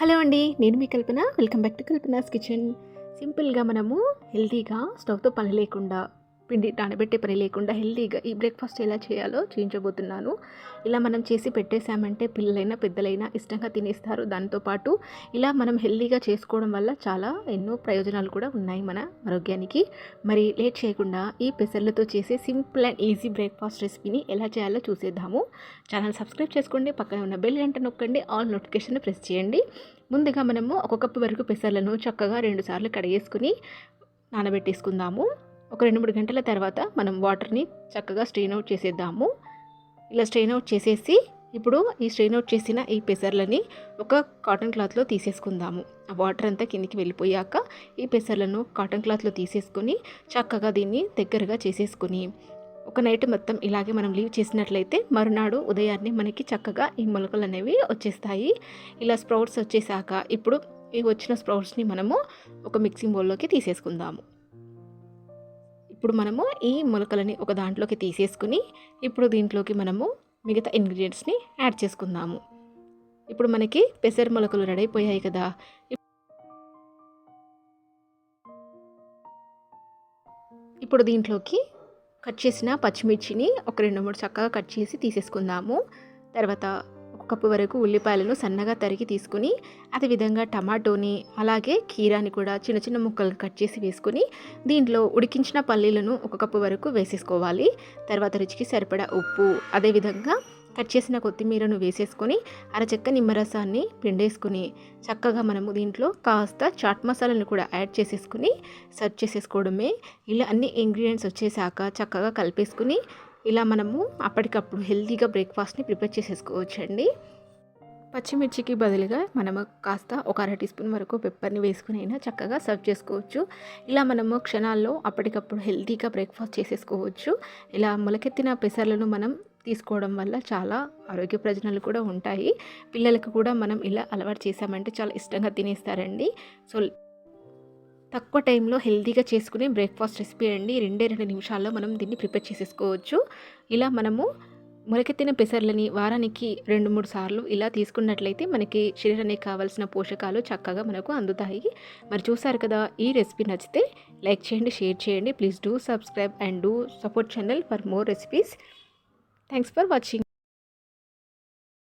Hello అండి నేను మీ Kalpana. Welcome back to Kalpana's kitchen. సింపుల్గా మనము హెల్తీగా స్టవ్తో పని లేకుండా పిండి నానబెట్టే పని లేకుండా హెల్తీగా ఈ బ్రేక్ఫాస్ట్ ఎలా చేయాలో చూపించబోతున్నాను. ఇలా మనం చేసి పెట్టేశామంటే పిల్లలైనా పెద్దలైనా ఇష్టంగా తినేస్తారు. దాంతోపాటు ఇలా మనం హెల్తీగా చేసుకోవడం వల్ల చాలా ఎన్నో ప్రయోజనాలు కూడా ఉన్నాయి మన ఆరోగ్యానికి. మరి లేట్ చేయకుండా ఈ పెసర్లతో చేసే సింపుల్ అండ్ ఈజీ బ్రేక్ఫాస్ట్ రెసిపీని ఎలా చేయాలో చూసేద్దాము. ఛానల్ సబ్స్క్రైబ్ చేసుకోండి పక్కన ఉన్న బెల్ గంట నొక్కండి ఆల్ నోటిఫికేషన్ ప్రెస్ చేయండి. ముందుగా మనము ఒక కప్పు వరకు పెసర్లను చక్కగా రెండు సార్లు కడిగేసుకుని నానబెట్టేసుకుందాము. ఒక రెండు మూడు గంటల తర్వాత మనం వాటర్ని చక్కగా స్ట్రెయిన్ అవుట్ చేసేద్దాము. ఇలా స్ట్రెయిన్ అవుట్ చేసేసి ఇప్పుడు ఈ స్ట్రెయిన్ అవుట్ చేసిన ఈ పెసర్లని ఒక కాటన్ క్లాత్లో తీసేసుకుందాము. ఆ వాటర్ అంతా కిందికి వెళ్ళిపోయాక ఈ పెసర్లను కాటన్ క్లాత్లో తీసేసుకొని చక్కగా దీన్ని దగ్గరగా చేసేసుకొని ఒక నైట్ మొత్తం ఇలాగే మనం లీవ్ చేసినట్లయితే మరునాడు ఉదయాన్నే మనకి చక్కగా ఈ మొలకలు అనేవి వచ్చేస్తాయి. ఇలా స్ప్రౌట్స్ వచ్చేసాక ఇప్పుడు ఈ వచ్చిన స్ప్రౌట్స్ని మనము ఒక మిక్సింగ్ బౌల్లోకి తీసేసుకుందాము. ఇప్పుడు మనము ఈ మొలకలని ఒక దాంట్లోకి తీసేసుకుని ఇప్పుడు దీంట్లోకి మనము మిగతా ఇంగ్రీడియంట్స్ని యాడ్ చేసుకుందాము. ఇప్పుడు మనకి పెసర మొలకలు రెడీ అయిపోయాయి కదా. ఇప్పుడు దీంట్లోకి కట్ చేసిన పచ్చిమిర్చిని ఒక రెండు మూడు చక్కగా కట్ చేసి తీసేసుకుందాము. తర్వాత ఒక కప్పు వరకు ఉల్లిపాయలను సన్నగా తరిగి తీసుకుని అదేవిధంగా టమాటోని అలాగే కీరాని కూడా చిన్న చిన్న ముక్కలు కట్ చేసి వేసుకుని దీంట్లో ఉడికించిన పల్లీలను ఒక కప్పు వరకు వేసేసుకోవాలి. తర్వాత రుచికి సరిపడా ఉప్పు అదేవిధంగా కట్ చేసిన కొత్తిమీరను వేసేసుకొని అరచెక్క నిమ్మరసాన్ని పిండేసుకుని చక్కగా మనము దీంట్లో కాస్త చాట్ మసాలాను కూడా యాడ్ చేసేసుకుని సర్వ్ చేసేసుకోవడమే. ఇలా అన్ని ఇంగ్రీడియంట్స్ వచ్చేసాక చక్కగా కలిపేసుకుని ఇలా మనము అప్పటికప్పుడు హెల్తీగా బ్రేక్ఫాస్ట్ని ప్రిపేర్ చేసేసుకోవచ్చండి. పచ్చిమిర్చికి బదులుగా మనము కాస్త ఒక అర టీ స్పూన్ వరకు పెప్పర్ని వేసుకుని అయినా చక్కగా సర్వ్ చేసుకోవచ్చు. ఇలా మనము క్షణాల్లో అప్పటికప్పుడు హెల్తీగా బ్రేక్ఫాస్ట్ చేసేసుకోవచ్చు. ఇలా మొలకెత్తిన పెసర్లను మనం తీసుకోవడం వల్ల చాలా ఆరోగ్య ప్రయోజనాలు కూడా ఉంటాయి. పిల్లలకు కూడా మనం ఇలా అలవాటు చేసామంటే చాలా ఇష్టంగా తినేస్తారండి. సో తక్కువ టైంలో హెల్తీగా చేసుకునే బ్రేక్ఫాస్ట్ రెసిపీ అండి. రెండే రెండు నిమిషాల్లో మనం దీన్ని ప్రిపేర్ చేసేసుకోవచ్చు. ఇలా మనము మొలకెత్తిన పెసర్లని వారానికి రెండు మూడు సార్లు ఇలా తీసుకున్నట్లయితే మనకి శరీరానికి కావాల్సిన పోషకాలు చక్కగా మనకు అందుతాయి. మరి చూసారు కదా ఈ రెసిపీ నచ్చితే లైక్ చేయండి షేర్ చేయండి. Please do subscribe and do support channel for more recipes. Thanks for watching.